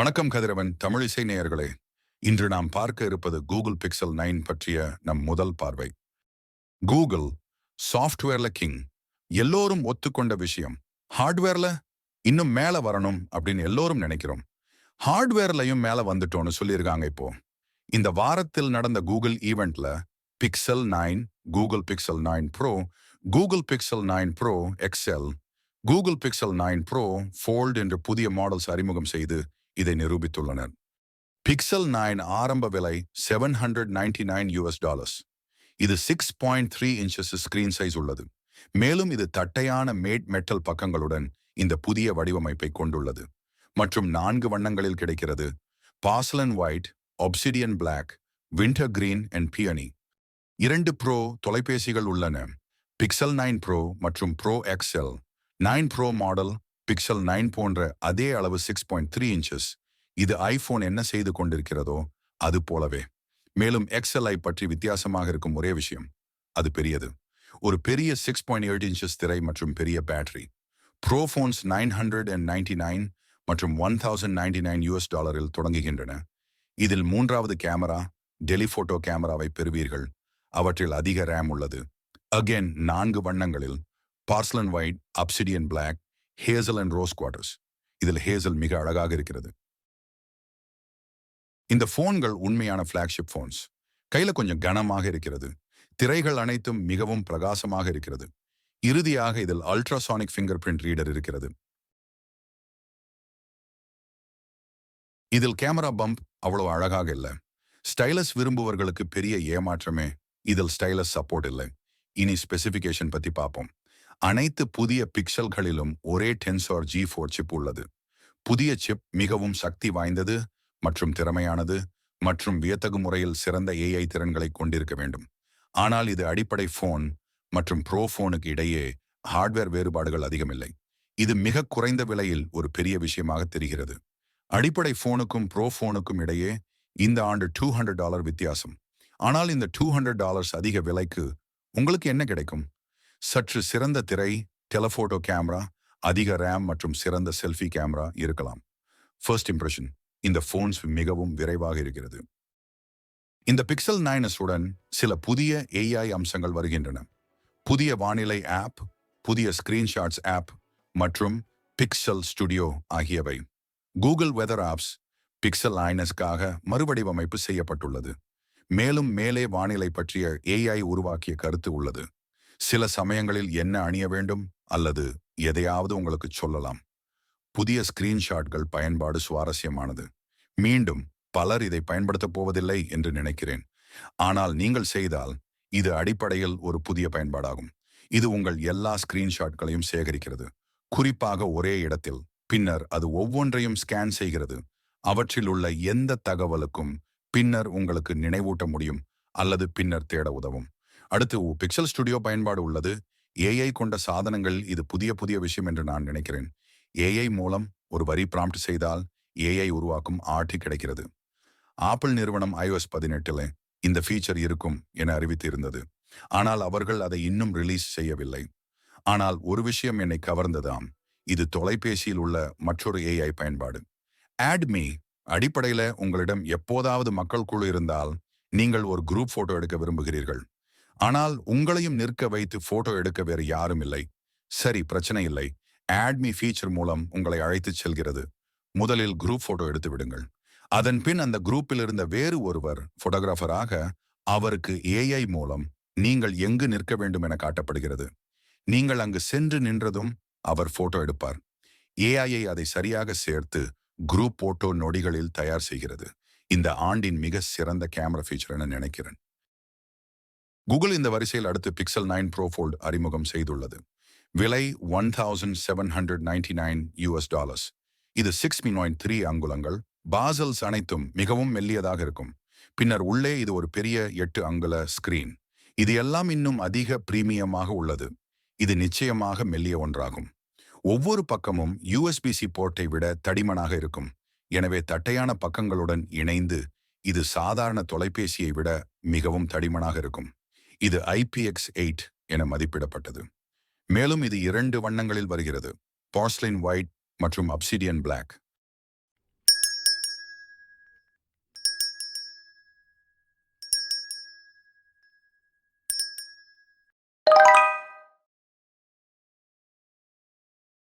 வணக்கம் கதிரவன் தமிழிசை நேயர்களே. இன்று நாம் பார்க்க இருப்பது கூகுள் பிக்சல் நைன் பற்றிய நம் முதல் பார்வை. கூகுள் சாஃப்ட்வேர்ல கிங். எல்லோரும் ஒத்துக்கொண்ட விஷயம். ஹார்ட்வேர்ல இன்னும் மேல வரணும் அப்படின்னு எல்லோரும் நினைக்கிறோம். ஹார்ட்வேர்லையும் மேல வந்துட்டோம்னு சொல்லியிருக்காங்க இப்போ. இந்த வாரத்தில் நடந்த Google ஈவெண்ட்ல Pixel nine Google Pixel nine pro Google Pixel nine pro XL Google Pixel nine pro fold என்று புதிய மாடல்ஸ் அறிமுகம் செய்து இதை நிரூபித்துள்ளனர். பிக்சல் நைன் ஆரம்ப விலை seven hundred ninety nine US dollars இது six point three inches screen size உள்ளது. மேலும் இது தட்டையான மேட் மெட்டல் பக்கங்களுடன் இந்த புதிய வடிவமைப்பை கொண்டுள்ளது. மற்றும் நான்கு வண்ணங்களில் கிடைக்கிறது. Porcelain white obsidian black winter green and peony இரண்டு ப்ரோ தொலைபேசிகள் உள்ளன. பிக்சல் நைன் ப்ரோ மற்றும் pro XL nine pro model Pixel nine போன்ற அதே அளவு சிக்ஸ் பாயிண்ட் த்ரீ இன்ச்சஸ் இது ஐபோன் என்ன செய்து கொண்டிருக்கிறதோ அது போலவே. மேலும் எக்ஸ்எல்ஐ பற்றி வித்தியாசமாக இருக்கும் ஒரே விஷயம் அது பெரியது. ஒரு பெரிய சிக்ஸ் பாயிண்ட் எயிட் இன்ச்சஸ் திரை மற்றும் பெரிய battery pro phones nine hundred and ninety nine மற்றும் one thousand ninety nine US டாலரில் தொடங்குகின்றன. இதில் மூன்றாவது கேமரா டெலிஃபோட்டோ கேமராவை பெறுவீர்கள். அவற்றில் அதிக ரேம் உள்ளது. அகென் நான்கு வண்ணங்களில். Porcelain white obsidian black hazel and rose quartz இதில் ஹேசல் மிக அழகாக இருக்கிறது. இந்த போன்கள் உண்மையான ஃப்ளாக்ஷிப் போன்ஸ் கையில கொஞ்சம் கனமாக இருக்கிறது. திரைகள் அனைத்தும் மிகவும் பிரகாசமாக இருக்கிறது. இறுதியாக இதில் அல்ட்ராசானிக் ஃபிங்கர் பிரிண்ட் ரீடர் இருக்கிறது. இதில் கேமரா பம்ப் அவ்வளவு அழகாக இல்லை. ஸ்டைலஸ் விரும்புவர்களுக்கு பெரிய ஏமாற்றமே இதில் ஸ்டைலஸ் சப்போர்ட் இல்லை. இனி ஸ்பெசிபிகேஷன் பத்தி பார்ப்போம். அனைத்து புதிய பிக்சல்களிலும் ஒரே டென்சார் ஜி ஃபோர் சிப் உள்ளது. புதிய சிப் மிகவும் சக்தி வாய்ந்தது மற்றும் திறமையானது மற்றும் வியத்தகு முறையில் சிறந்த ஏஐ திறன்களை கொண்டிருக்க வேண்டும். ஆனால் இது அடிப்படை ஃபோன் மற்றும் ப்ரோ ஃபோனுக்கு இடையே ஹார்ட்வேர் வேறுபாடுகள் அதிகமில்லை. இது மிக குறைந்த விலையில் ஒரு பெரிய விஷயமாக தெரிகிறது. அடிப்படை ஃபோனுக்கும் ப்ரோ ஃபோனுக்கும் இடையே இந்த ஆண்டு டூ ஹண்ட்ரட் டாலர் வித்தியாசம். ஆனால் இந்த டூ ஹண்ட்ரட் டாலர்ஸ் அதிக விலைக்கு உங்களுக்கு என்ன கிடைக்கும்? சற்று சிறந்த திரை டெலஃபோட்டோ கேமரா அதிக ரேம் மற்றும் சிறந்த செல்ஃபி கேமரா இருக்கலாம். ஃபர்ஸ்ட் இம்ப்ரெஷன் இந்த ஃபோன்ஸ் மிகவும் விரைவாக இருக்கிறது. இந்த பிக்சல் நைனஸுடன் சில புதிய ஏஐ அம்சங்கள் வருகின்றன. புதிய வானிலை ஆப் புதிய ஸ்கிரீன்ஷாட்ஸ் ஆப் மற்றும் பிக்சல் ஸ்டுடியோ ஆகியவை. கூகுள் வெதர் ஆப்ஸ் பிக்சல் ஐனஸ்க்காக மறுவடிவமைப்பு செய்யப்பட்டுள்ளது. மேலும் மேலே வானிலை பற்றிய ஏஐ உருவாக்கிய கருத்து உள்ளது. சில சமயங்களில் என்ன அணிய வேண்டும்? அல்லது எதையாவது உங்களுக்கு சொல்லலாம். புதிய ஸ்கிரீன்ஷாட்கள் பயன்பாடு சுவாரஸ்யமானது. மீண்டும் பலர் இதை பயன்படுத்தப் போவதில்லை என்று நினைக்கிறேன். ஆனால் நீங்கள் செய்தால் இது அடிப்படையில் ஒரு புதிய பயன்பாடாகும். இது உங்கள் எல்லா ஸ்கிரீன்ஷாட்களையும் சேகரிக்கிறது. குறிப்பாக ஒரே இடத்தில். பின்னர் அது ஒவ்வொன்றையும் ஸ்கேன் செய்கிறது. அவற்றில் உள்ள எந்த தகவலுக்கும் பின்னர் உங்களுக்கு நினைவூட்ட முடியும். அல்லது பின்னர் தேட உதவும். அடுத்து பிக்சல் ஸ்டுடியோ பயன்பாடு உள்ளது. ஏஐ கொண்ட சாதனங்கள் இது புதிய புதிய விஷயம் என்று நான் நினைக்கிறேன். ஏஐ மூலம் ஒரு வரி பிராம்ப்ட் செய்தால் ஏஐ உருவாக்கும் ஆர்டி கிடைக்கிறது. ஆப்பிள் நிறுவனம் ஐஓஎஸ் பதினெட்டுல இந்த ஃபீச்சர் இருக்கும் என அறிவித்து இருந்தது ஆனால் அவர்கள் அதை இன்னும் ரிலீஸ் செய்யவில்லை. ஆனால் ஒரு விஷயம் என்னை கவர்ந்ததாம். இது தொலைபேசியில் உள்ள மற்றொரு ஏஐ பயன்பாடு. ஆட்மி அடிப்படையில உங்களிடம் எப்போதாவது மக்கள் குழு இருந்தால் நீங்கள் ஒரு குரூப் போட்டோ எடுக்க விரும்புகிறீர்கள். ஆனால் உங்களையும் நிற்க வைத்து போட்டோ எடுக்க வேறு யாரும் இல்லை. சரி பிரச்சனை இல்லை. ஆட்மி ஃபீச்சர் மூலம் உங்களை அழைத்துச் செல்கிறது. முதலில் குரூப் போட்டோ எடுத்து விடுங்கள். அதன் பின் அந்த குரூப்பில் இருந்த வேறு ஒருவர் போட்டோகிராஃபராக அவருக்கு ஏஐ மூலம் நீங்கள் எங்கு நிற்க வேண்டும் என காட்டப்படுகிறது. நீங்கள் அங்கு சென்று நின்றதும் அவர் போட்டோ எடுப்பார். ஏஐயை அதை சரியாக சேர்த்து குரூப் போட்டோ நொடிகளில் தயார் செய்கிறது. இந்த ஆண்டின் மிக சிறந்த கேமரா ஃபீச்சர் என நினைக்கிறேன். கூகுள் இந்த வரிசையில் அடுத்து பிக்சல் நைன் ப்ரோ ஃபோல்ட் அறிமுகம் செய்துள்ளது. விலை one thousand seven hundred ninety nine US dollars இது சிக்ஸ் மினாயின் த்ரீ அங்குலங்கள். பாசல்ஸ் அனைத்தும் மிகவும் மெல்லியதாக இருக்கும். பின்னர் உள்ளே இது ஒரு பெரிய எட்டு அங்குல ஸ்கிரீன் இது எல்லாம் இன்னும் அதிக பிரீமியமாக உள்ளது. இது நிச்சயமாக மெல்லிய ஒன்றாகும். ஒவ்வொரு பக்கமும் யூஎஸ்பிசி போர்ட்டை விட தடிமனாக இருக்கும். எனவே தட்டையான பக்கங்களுடன் இணைந்து இது சாதாரண தொலைபேசியை விட மிகவும் தடிமனாக இருக்கும். இது ஐபிஎக்ஸ் எயிட் என மதிப்பிடப்பட்டது. மேலும் இது இரண்டு வண்ணங்களில் வருகிறது. பார்ஸ்லின் ஒயிட் மற்றும் அப்சிடியன் பிளாக்